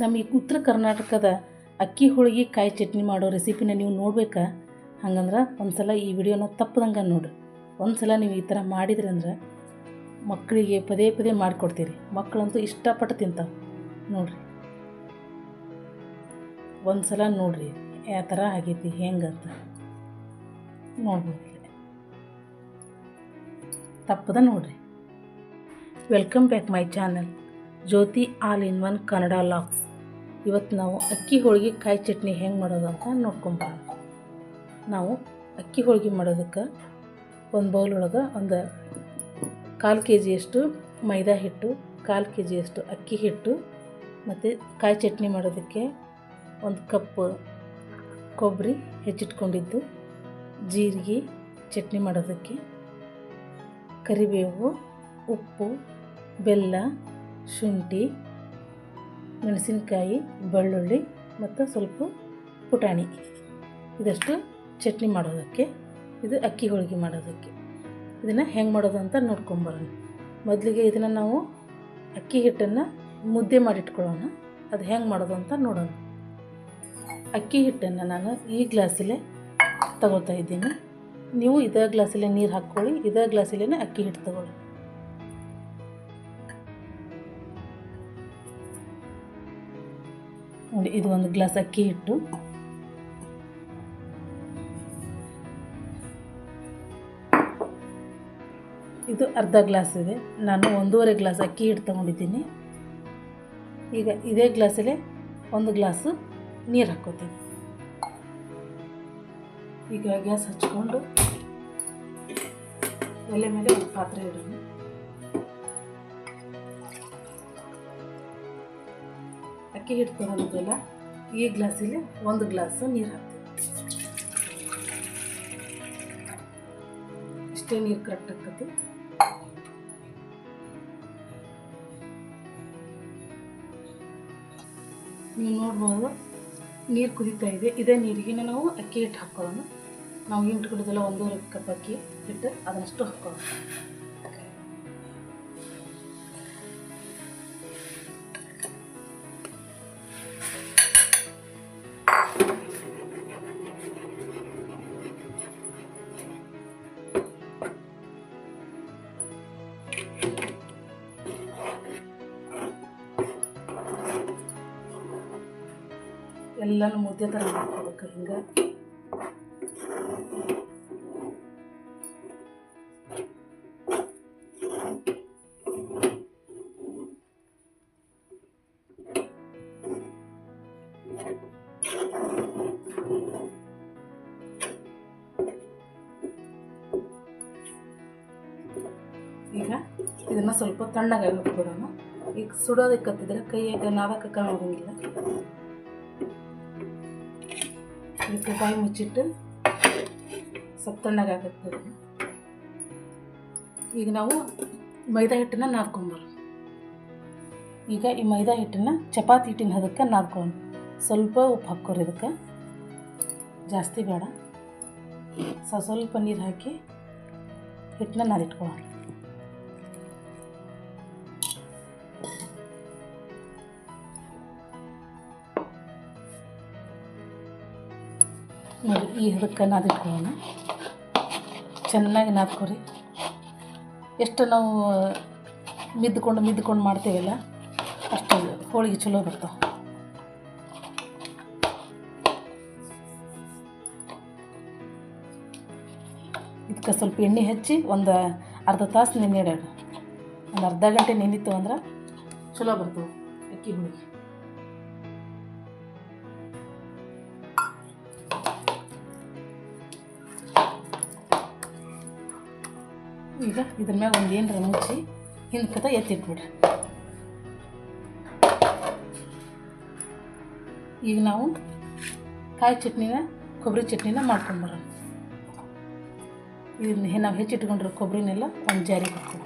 ನಮ್ಮ ಈ ಉತ್ತರ ಕರ್ನಾಟಕದ ಅಕ್ಕಿ ಹೋಳಿಗೆ ಕಾಯಿ ಚಟ್ನಿ ಮಾಡೋ ರೆಸಿಪಿನ ನೀವು ನೋಡ್ಬೇಕಾ? ಹಂಗಂದ್ರೆ ಒಂದು ಸಲ ಈ ವಿಡಿಯೋನ ತಪ್ಪದಂಗೆ ನೋಡ್ರಿ. ಒಂದು ಸಲ ನೀವು ಈ ಥರ ಮಾಡಿದ್ರಿ ಅಂದ್ರೆ ಮಕ್ಕಳಿಗೆ ಪದೇ ಪದೇ ಮಾಡಿಕೊಡ್ತೀರಿ. ಮಕ್ಕಳಂತೂ ಇಷ್ಟಪಟ್ಟು ತಿಂತಾವೆ. ನೋಡ್ರಿ. ಒಂದು ಸಲ ನೋಡ್ರಿ ಯಾವ ಥರ ಆಗೈತಿ ಹೆಂಗಂತ ನೋಡ್ಬೋದು. ತಪ್ಪದ ನೋಡ್ರಿ. Welcome back my channel. Jyothi all in one Kannada vlogs ಇವತ್ತು ನಾವು ಅಕ್ಕಿ ಹೋಳಿಗೆ ಕಾಯಿ ಚಟ್ನಿ ಹೆಂಗೆ ಮಾಡೋದು ಅಂತ ನೋಡ್ಕೊಂಬರೋಣ. ನಾವು ಅಕ್ಕಿ ಹೋಳಿಗೆ ಮಾಡೋದಕ್ಕೆ ಒಂದು ಬೌಲ್ ಒಳಗೆ ಒಂದು ಕಾಲು ಕೆ ಜಿಯಷ್ಟು ಮೈದಾ ಹಿಟ್ಟು, ಕಾಲು ಕೆ ಜಿಯಷ್ಟು ಅಕ್ಕಿ ಹಿಟ್ಟು ಮತ್ತು ಕಾಯಿ ಚಟ್ನಿ ಮಾಡೋದಕ್ಕೆ ಒಂದು ಕಪ್ ಕೊಬ್ಬರಿ ಹೆಚ್ಚಿಟ್ಕೊಂಡಿದ್ದು, ಜೀರಿಗೆ ಚಟ್ನಿ ಮಾಡೋದಕ್ಕೆ, ಕರಿಬೇವು, ಉಪ್ಪು, ಬೆಲ್ಲ, ಶುಂಠಿ ಮೆಣಸಿನ್ಕಾಯಿ, ಬೆಳ್ಳುಳ್ಳಿ ಮತ್ತು ಸ್ವಲ್ಪ ಪುಟಾಣಿ. ಇದಷ್ಟು ಚಟ್ನಿ ಮಾಡೋದಕ್ಕೆ, ಇದು ಅಕ್ಕಿ ಹೋಳಿಗೆ ಮಾಡೋದಕ್ಕೆ. ಇದನ್ನು ಹೆಂಗೆ ಮಾಡೋದು ಅಂತ ನೋಡ್ಕೊಂಬರೋಣ ಮೊದಲಿಗೆ ಇದನ್ನು ನಾವು ಅಕ್ಕಿ ಹಿಟ್ಟನ್ನು ಮುದ್ದೆ ಮಾಡಿಟ್ಕೊಳ್ಳೋಣ ಅದು ಹೆಂಗೆ ಮಾಡೋದು ಅಂತ ನೋಡೋಣ. ಅಕ್ಕಿ ಹಿಟ್ಟನ್ನು ನಾನು ಈ ಗ್ಲಾಸಲ್ಲೇ ತಗೋತಾ ಇದ್ದೀನಿ. ನೀವು ಇದೇ ಗ್ಲಾಸಲ್ಲೇ ನೀರು ಹಾಕ್ಕೊಳ್ಳಿ, ಇದೇ ಗ್ಲಾಸಲ್ಲೇ ಅಕ್ಕಿ ಹಿಟ್ಟು ತಗೊಳ್ಳಿ. ನೋಡಿ, ಇದು ಒಂದು ಗ್ಲಾಸ್ ಅಕ್ಕಿ ಹಿಟ್ಟು. ಇದು ಅರ್ಧ ಗ್ಲಾಸ್ ಇದೆ. ನಾನು ಒಂದೂವರೆ ಗ್ಲಾಸ್ ಅಕ್ಕಿ ಹಿಟ್ಟು ತೊಗೊಂಡಿದ್ದೀನಿ. ಈಗ ಇದೇ ಗ್ಲಾಸಲ್ಲೇ ಒಂದು ಗ್ಲಾಸು ನೀರು ಹಾಕೋತೀನಿ ಈಗ ಗ್ಯಾಸ್ ಹಚ್ಕೊಂಡು, ಎಲೆ ಮೇಲೆ ಪಾತ್ರೆ ಇಡೋಣ. ಅಕ್ಕಿ ಹಿಟ್ಟು ತೊಗೊಂಡಿದ್ದೆಲ್ಲ ಈ ಗ್ಲಾಸಲ್ಲಿ ಒಂದು ಗ್ಲಾಸ್ ನೀರು ಹಾಕ್ತೀವಿ. ಇಷ್ಟೇ ನೀರು ಕರೆಕ್ಟ್ ಆಗ್ತೈತಿ ನೀವು ನೋಡ್ಬೋದು, ನೀರು ಕುದೀತಾ ಇದೆ. ಇದೇ ನೀರಿಗೆ ನಾವು ಅಕ್ಕಿ ಹಿಟ್ಟು ಹಾಕ್ಕೊಳ್ಳೋಣ. ನಾವು ಏನು ಇಟ್ಕೊಂಡಿದ್ದೆಲ್ಲ ಒಂದೂವರೆ ಕಪ್ ಅಕ್ಕಿ ಹಿಟ್ಟು ಅದನ್ನಷ್ಟು ಹಾಕ್ಕೊಳ್ಳೋಣ. ಎಲ್ಲನೂ ಮುದ್ದೆ ಥರ ಮಾಡ್ಕೋಬೇಕು ಹಿಂಗೆ. ಈಗ ಇದನ್ನು ಸ್ವಲ್ಪ ತಣ್ಣಗೆ ಬಿಟ್ಬಿಡೋಣ ಈಗ ಸುಡೋದಕ್ಕೆ ಕತ್ತಿದ್ರೆ ಕೈಯಾಗ ನಾದಕ್ಕೆ ಹೋಗಂಗಿಲ್ಲ ಇದಕ್ಕೆ ಬಾಯಿ ಮುಚ್ಚಿಟ್ಟು ಸ್ವಲ್ಪ ಈಗ ನಾವು ಮೈದಾ ಹಿಟ್ಟನ್ನ ನಾದ್ಕೊಂಬರೋಣ. ಈಗ ಈ ಮೈದಾ ಹಿಟ್ಟನ್ನು ಚಪಾತಿ ಹಿಟ್ಟಿನ ಹದಕ್ಕೆ ನಾದ್ಕೊಂಡ್ ಸ್ವಲ್ಪ ಉಪ್ಪು ಹಾಕೋರಿ ಇದಕ್ಕೆ. ಜಾಸ್ತಿ ಬೇಡ. ಸ್ವಲ್ಪ ನೀರು ಹಾಕಿ ಹಿಟ್ಟನ್ನ ನಾದಿಟ್ಕೊಳ್ಳೋಣ. ನೋಡಿ, ಈ ಹದಕ್ಕೆ ನಾದಿಟ್ಕೊಳ್ಳೋಣ ಚೆನ್ನಾಗಿ ನಾದ್ಕೊರಿ ಎಷ್ಟು ನಾವು ಮಿದ್ಕೊಂಡು ಮಿದ್ಕೊಂಡು ಮಾಡ್ತೇವಲ್ಲ ಅಷ್ಟು ಹೋಳಿಗೆ ಚಲೋ ಬರ್ತಾವೆ. ಇದಕ್ಕೆ ಸ್ವಲ್ಪ ಎಣ್ಣೆ ಹಚ್ಚಿ ಒಂದು ಅರ್ಧ ತಾಸು ನೆನೆಯಿಡೋಣ. ಒಂದು ಅರ್ಧ ಗಂಟೆ ನೆನಿತು ಅಂದ್ರೆ ಚಲೋ ಬರ್ತವೆ ಅಕ್ಕಿ ಹೋಳಿಗೆ. ಈಗ ಇದ್ರ ಮ್ಯಾಗ ಒಂದು ಏನರ ಮುಚ್ಚಿ ಹಿಂದ್ಕತ ಎತ್ತಿಟ್ಬಿಡ್ರಿ. ಈಗ ನಾವು ಕಾಯಿ ಚಟ್ನಿನ ಕೊಬ್ಬರಿ ಚಟ್ನಿನ ಮಾಡ್ಕೊಂಬರೋಣ ಇದನ್ನ ನಾವು ಹೆಚ್ಚಿಟ್ಕೊಂಡಿರೋ ಕೊಬ್ಬರಿನೆಲ್ಲ ಒಂದು ಜಾರಿ ಹಾಕ್ತೀವಿ.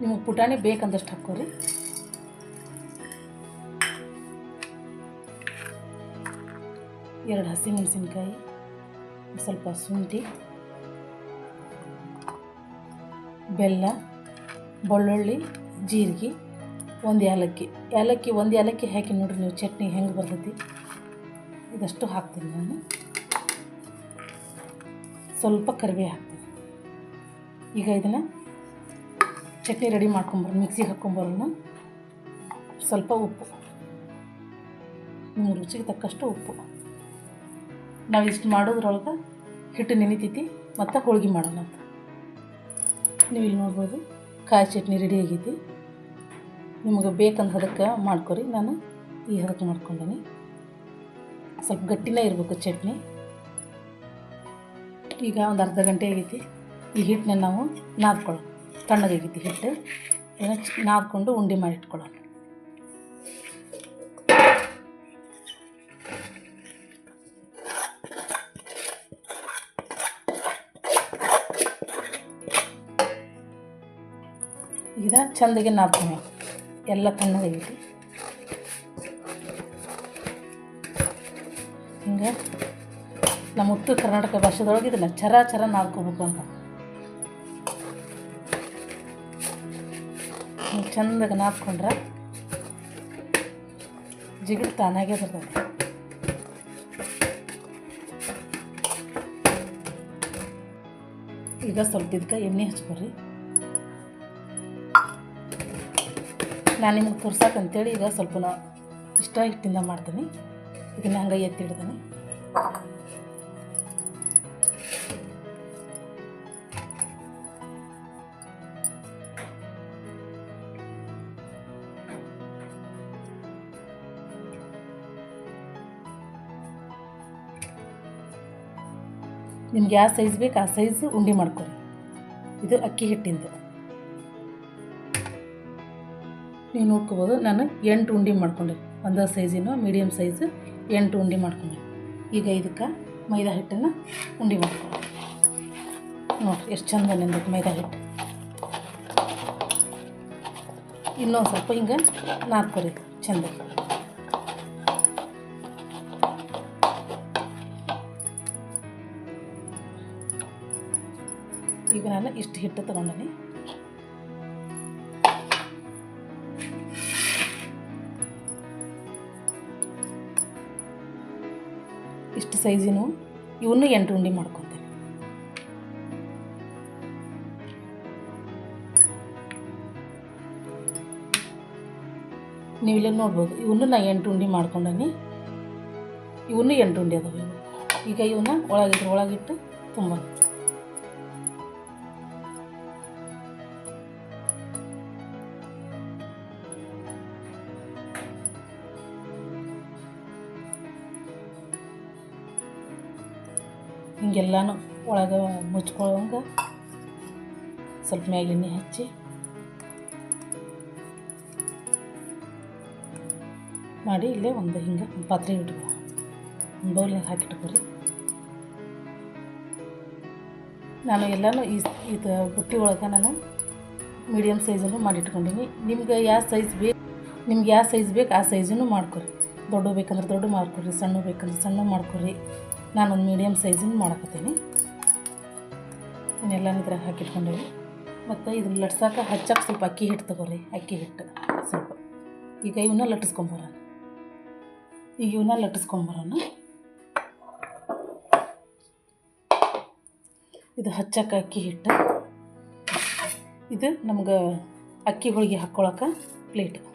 ನಿಮಗೆ ಪುಟಾಣಿ ಬೇಕಂದಷ್ಟು ಹಾಕ್ಕೋರಿ. ಎರಡು ಹಸಿಮೆಣಸಿನ್ಕಾಯಿ ಸ್ವಲ್ಪ ಶುಂಠಿ, ಬೆಲ್ಲ, ಬೆಳ್ಳುಳ್ಳಿ, ಜೀರಿಗೆ, ಒಂದು ಏಲಕ್ಕಿ. ಏಲಕ್ಕಿ, ಒಂದು ಏಲಕ್ಕಿ ಹಾಕಿ ನೋಡ್ರಿ ನೀವು ಚಟ್ನಿ ಹೆಂಗೆ ಬರ್ತೈತಿ. ಇದಷ್ಟು ಹಾಕ್ತೀನಿ ನಾನು. ಸ್ವಲ್ಪ ಕರಿಬೇವು ಹಾಕ್ತೀನಿ. ಈಗ ಇದನ್ನು ಚಟ್ನಿ ರೆಡಿ ಮಾಡ್ಕೊಂಬರೋಣ ಮಿಕ್ಸಿಗೆ ಹಾಕ್ಕೊಂಬರೋಣ ಸ್ವಲ್ಪ ಉಪ್ಪು. ನಿಮ್ಮ ರುಚಿಗೆ ತಕ್ಕಷ್ಟು ಉಪ್ಪು. ನಾವು ಇಷ್ಟು ಮಾಡೋದ್ರೊಳಗೆ ಹಿಟ್ಟು ನೆನಿತೈತಿ ಮತ್ತು ಹೋಳ್ಗೆ ಮಾಡೋಣ ಅಂತ. ನೀವು ಇಲ್ಲಿ ನೋಡ್ಬೋದು ಕಾಯಿ ಚಟ್ನಿ ರೆಡಿ ಆಗೈತಿ. ನಿಮಗೆ ಬೇಕಂದ್ರೆ ಅದಕ್ಕೆ ಮಾಡ್ಕೊರಿ. ನಾನು ಈ ಹದಕ್ಕೆ ಮಾಡ್ಕೊಂಡೀನಿ. ಸ್ವಲ್ಪ ಗಟ್ಟಿನೇ ಇರಬೇಕು ಚಟ್ನಿ. ಈಗ ಒಂದು ಅರ್ಧ ಗಂಟೆ ಆಗೈತಿ. ಈ ಹಿಟ್ಟನ್ನ ನಾವು ನಾದ್ಕೊಳ್ಳೋಣ ತಣ್ಣಗಾಗೈತಿ ಹಿಟ್ಟು. ಇದನ್ನು ನಾದ್ಕೊಂಡು ಉಂಡೆ ಮಾಡಿ ಚಂದಗೆ ನಾದ್ತೀನಿ ಎಲ್ಲ ತಣ್ಣಗಾಗೈತಿ ಹಿಂಗೆ ನಮ್ಮ ಉತ್ತರ ಕರ್ನಾಟಕ ಭಾಷೆದೊಳಗೆ ಇದನ್ನ ಚರ ಚರ ನಾದ್ಕೋಬೇಕು ಅಂತ. ಹಿಂಗೆ ಚಂದಾಗ ನಾದ್ಕೊಂಡ್ರೆ ಜಿಗಿಡು ತಾನಾಗೇ ಬರ್ತದೆ. ಈಗ ಸ್ವಲ್ಪ ಇದಕ್ಕೆ ಎಣ್ಣೆ ಹಚ್ಕೊರಿ ನಾನು ನಿಮ್ಗೆ ತೋರ್ಸಕ್ಕಂತೇಳಿ ಈಗ ಸ್ವಲ್ಪ ಇಷ್ಟ ಹಿಟ್ಟಿಂದ ಮಾಡ್ತೀನಿ. ಇದನ್ನ ಹಂಗೆ ಎತ್ತಿಡ್ತೀನಿ ನಿಮ್ಗೆ ಯಾವ ಸೈಜ್ ಬೇಕು ಆ ಸೈಜ್ ಉಂಡೆ ಮಾಡ್ಕೊಳ್ಳಿ ಇದು ಅಕ್ಕಿ ಹಿಟ್ಟಿಂದು. ನೀವು ನೋಡ್ಕೋಬೋದು. ನಾನು ಎಂಟು ಉಂಡೆ ಮಾಡ್ಕೊಂಡೆ. ಒಂದು ಸೈಜಿನ ಮೀಡಿಯಮ್ ಸೈಜ್ ಎಂಟು ಉಂಡೆ ಮಾಡ್ಕೊಂಡೆ. ಈಗ ಇದಕ್ಕೆ ಮೈದಾ ಹಿಟ್ಟನ್ನು ಉಂಡೆ ಮಾಡ್ಕೊಂಡು. ನೋಡಿ, ಎಷ್ಟು ಚಂದ ನೆಂದೈತೆ ಮೈದಾ ಹಿಟ್ಟು. ಇನ್ನೊಂದು ಸ್ವಲ್ಪ ಹಿಂಗೆ ನಾದ್ಕೊರಿ, ಚಂದ. ಈಗ ನಾನು ಇಷ್ಟು ಹಿಟ್ಟು ತೊಗೊಂಡೀನಿ. ಸೈಜಿನು ಇವನ್ನು ಎಂಟು ಉಂಡೆ ಮಾಡ್ಕೊತೇನೆ. ನೀವು ಇಲ್ಲೇ ನೋಡ್ಬೋದು ಇವನ್ನು ನಾ ಎಂಟು ಉಂಡೆ ಮಾಡ್ಕೊಂಡೀನಿ ಇವನ್ನು ಎಂಟು ಉಂಡೆ ಅದಾವೆ ಈಗ ಇವನ್ನ ಒಳಗಿಟ್ಟು ಒಳಗಿಟ್ಟು ತುಂಬ ಹಿಂಗೆಲ್ಲನೂ ಒಳಗೆ ಮುಚ್ಕೊಳ್ಳೋಂಗೆ ಸ್ವಲ್ಪ ಮ್ಯಾಗ ಎಣ್ಣೆ ಹಚ್ಚಿ ಮಾಡಿ ಇಲ್ಲೇ ಒಂದು ಹಿಂಗೆ ಪಾತ್ರೆ ಇಟ್ಕೊ ಬೌಲ್ನಾಗ ಹಾಕಿಟ್ಕೊರಿ. ನಾನು ಎಲ್ಲನೂ ಈ ಇದು ಬುಟ್ಟಿ ಒಳಗೆ ನಾನು ಮೀಡಿಯಮ್ ಸೈಜಲ್ಲೂ ಮಾಡಿಟ್ಕೊಂಡೀನಿ. ನಿಮ್ಗೆ ಯಾವ ಸೈಜ್ ಬೇಕು ನಿಮ್ಗೆ ಯಾವ ಸೈಜ್ ಬೇಕು ಆ ಸೈಜನ್ನು ಮಾಡ್ಕೊರಿ. ದೊಡ್ಡ ಬೇಕಂದ್ರೆ ದೊಡ್ಡ ಮಾಡ್ಕೊರಿ ಸಣ್ಣ ಬೇಕಂದ್ರೆ ಸಣ್ಣ ಮಾಡ್ಕೊರಿ. ನಾನೊಂದು ಮೀಡಿಯಮ್ ಸೈಜಿನ ಮಾಡಕತ್ತೀನಿ. ಇನ್ನೆಲ್ಲ ಇದ್ರಾಗ ಹಾಕಿಟ್ಕೊಂಡೇವಿ. ಮತ್ತು ಇದನ್ನ ಲಟ್ಸಕ್ಕೆ ಹಚ್ಚಕ್ಕೆ ಸ್ವಲ್ಪ ಅಕ್ಕಿ ಹಿಟ್ಟು ತಗೋರಿ. ಅಕ್ಕಿ ಹಿಟ್ಟು ಸ್ವಲ್ಪ. ಈಗ ಇವನ್ನ ಲಟ್ಟಿಸ್ಕೊಂಬರೋಣ ಈಗ ಇವನ್ನ ಲಟ್ಟಿಸ್ಕೊಂಬರೋಣ ಇದು ಹಚ್ಚಕ್ಕೆ ಅಕ್ಕಿ ಹಿಟ್ಟು. ಇದು ನಮ್ಗೆ ಅಕ್ಕಿ ಹೋಳಿಗೆ ಹಾಕ್ಕೊಳಕ್ಕೆ ಪ್ಲೇಟ್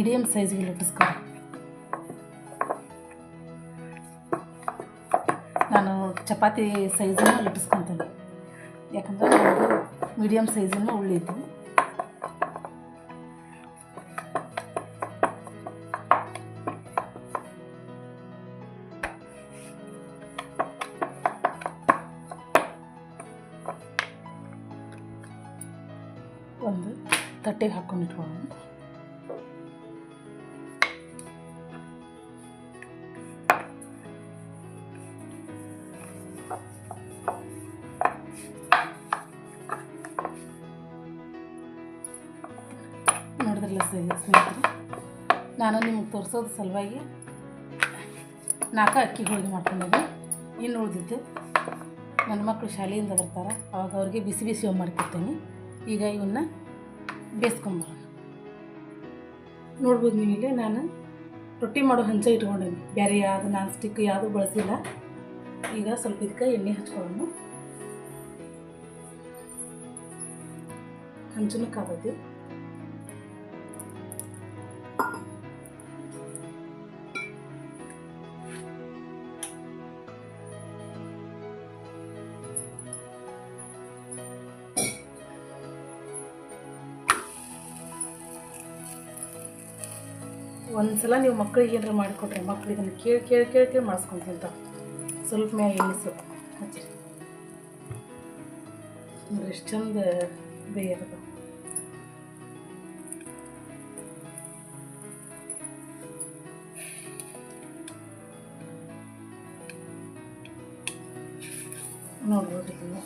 ಮೀಡಿಯಮ್ ಸೈಜ್ಗೆ ಲಟ್ಟಿಸ್ಕೊ ನಾನು ಚಪಾತಿ ಸೈಜನ್ನು ಲಟ್ಟಿಸ್ಕೊತೀನಿ. ಯಾಕಂದರೆ ನಮ್ಮದು ಮೀಡಿಯಮ್ ಸೈಜನ್ನು ಉಳ್ಳಿದ್ದು ಒಂದು ತಟ್ಟೆಗೆ ಹಾಕ್ಕೊಂಡು ನೋಡಿದ್ರಲ್ಲ ಸ್ನೇಹಿತರೆ, ನಾನು ನಿಮಗೆ ತೋರಿಸೋದು ಸಲುವಾಗಿ ನಾಲ್ಕು ಅಕ್ಕಿ ಹೋಳಿಗೆ ಮಾಡ್ಕೊಂಡಿದ್ದೆ ಇನ್ನು ಉಳಿದಿದ್ದು ನನ್ನ ಮಕ್ಕಳು ಶಾಲೆಯಿಂದ ಬರ್ತಾರೆ. ಅವಾಗ ಅವ್ರಿಗೆ ಬಿಸಿ ಬಿಸಿ ಹೋಗಿ ಈಗ ಇವನ್ನ ಬೇಯಿಸ್ಕೊಂಬರೋಣ. ನೋಡ್ಬೋದು ನೀವು ಇಲ್ಲಿ ನಾನು ರೊಟ್ಟಿ ಮಾಡೋ ಹಂಚ ಇಟ್ಕೊಂಡೇನಿ ಬೇರೆ ಯಾವುದು ನಾನ್ ಸ್ಟಿಕ್ ಯಾವುದು ಬಳಸಿಲ್ಲ. ಈಗ ಸ್ವಲ್ಪ ಇದಕ್ಕೆ ಎಣ್ಣೆ ಹಚ್ಕೊಳ್ಳೋಣ ಹಂಚನು ಕಾದೈತಿ ಒಂದ್ಸಲ ನೀವು ಮಕ್ಕಳಿಗೆ ಏನಾರ ಮಾಡಿಕೊಟ್ರೆ ಮಕ್ಳು ಇದನ್ನು ಕೇಳಿ ಕೇಳಿ ಕೇಳಿ ಕೇಳಿ ಮಾಡಿಸ್ಕೊಂಡು ತಿಂತಾವೆ ಸ್ವಲ್ಪ ಮ್ಯಾಗ ಎಣ್ಣೆ ಸ್ವಲ್ಪ ಹಚ್ಚಿರಿ ನೋಡ್ರಿ ಎಷ್ಟು ಚಂದ ಬೇಯದ ನೋಡ್ಬೋದು ಇದನ್ನು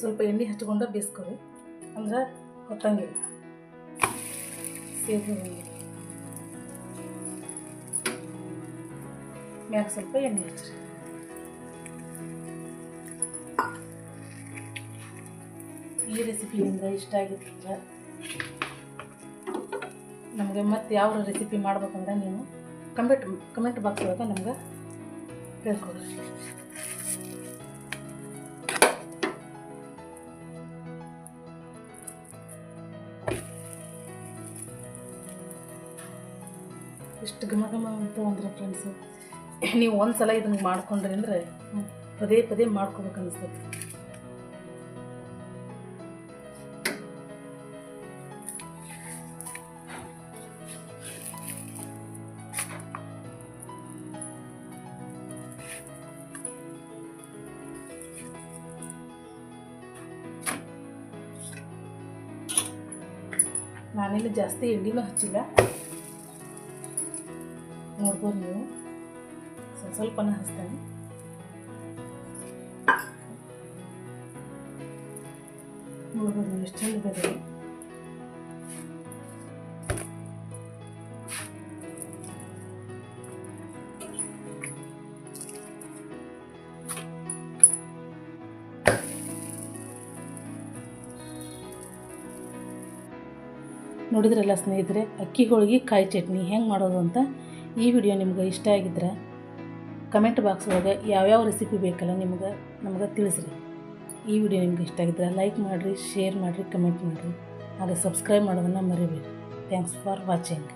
ಸ್ವಲ್ಪ ಎಣ್ಣೆ ಹಚ್ಕೊಂಡು ಬೇಯಿಸ್ಕೊರಿ ಅಂದ್ರೆ ಹೊತ್ತಂಗಿಲ್ಲ. ಸೇಬು ಮ್ಯಾಗ ಸ್ವಲ್ಪ ಎಣ್ಣೆ ಹಚ್ಚಿರಿ. ಈ ರೆಸಿಪಿಯಿಂದ ಇಷ್ಟ ಆಗಿತ್ತಂದ್ರೆ ನಮಗೆ ಮತ್ತೆ ಯಾವ ರೆಸಿಪಿ ಮಾಡ್ಬೇಕಂದ್ರೆ ನೀವು ಕಮೆಂಟ್ ಕಮೆಂಟ್ ಬಾಕ್ಸ್ ಒಳಗೆ ನಮ್ಗೆ ಹೇಳ್ಕೊಡ್ರಿ. ಇಷ್ಟು ಘಮ ಘಮ ಅಂತ ಅಂದ್ರೆ ಫ್ರೆಂಡ್ಸು ನೀವು ಒಂದು ಸಲ ಇದನ್ನು ಮಾಡ್ಕೊಂಡ್ರಿ ಅಂದರೆ ಪದೇ ಪದೇ ಮಾಡ್ಕೋಬೇಕು ಅನಿಸ್ತೈತಿ. ನಾನಿಲ್ಲಿ ಜಾಸ್ತಿ ಎಣ್ಣೆನೂ ಹಚ್ಚಿಲ್ಲ. ನೋಡ್ಬೋದು. ನೀವು ಸ್ವಲ್ಪ ಸ್ವಲ್ಪನ ಹಚ್ತೇನೆ. ನೋಡ್ಬೋದು ನೀವು ಎಷ್ಟು ಚಂದ ನೋಡಿದ್ರಲ್ಲ ಸ್ನೇಹಿತರೆ, ಅಕ್ಕಿ ಹೋಳಿಗೆ, ಕಾಯಿ ಚಟ್ನಿ ಹೆಂಗೆ ಮಾಡೋದು ಅಂತ ಈ ವಿಡಿಯೋ ನಿಮ್ಗೆ ಇಷ್ಟ ಆಗಿದ್ರೆ ಕಮೆಂಟ್ ಬಾಕ್ಸ್ ಒಳಗೆ ಯಾವ್ಯಾವ ರೆಸಿಪಿ ಬೇಕಲ್ಲ ನಿಮ್ಗೆ ನಮ್ಗೆ ತಿಳಿಸ್ರಿ. ಈ ವಿಡಿಯೋ ನಿಮ್ಗೆ ಇಷ್ಟ ಆಗಿದ್ರೆ ಲೈಕ್ ಮಾಡಿರಿ ಶೇರ್ ಮಾಡಿರಿ ಕಮೆಂಟ್ ಮಾಡಿರಿ. ಹಾಗೆ ಸಬ್ಸ್ಕ್ರೈಬ್ ಮಾಡೋದನ್ನು ಮರಿಬೇಡಿ. Thanks for watching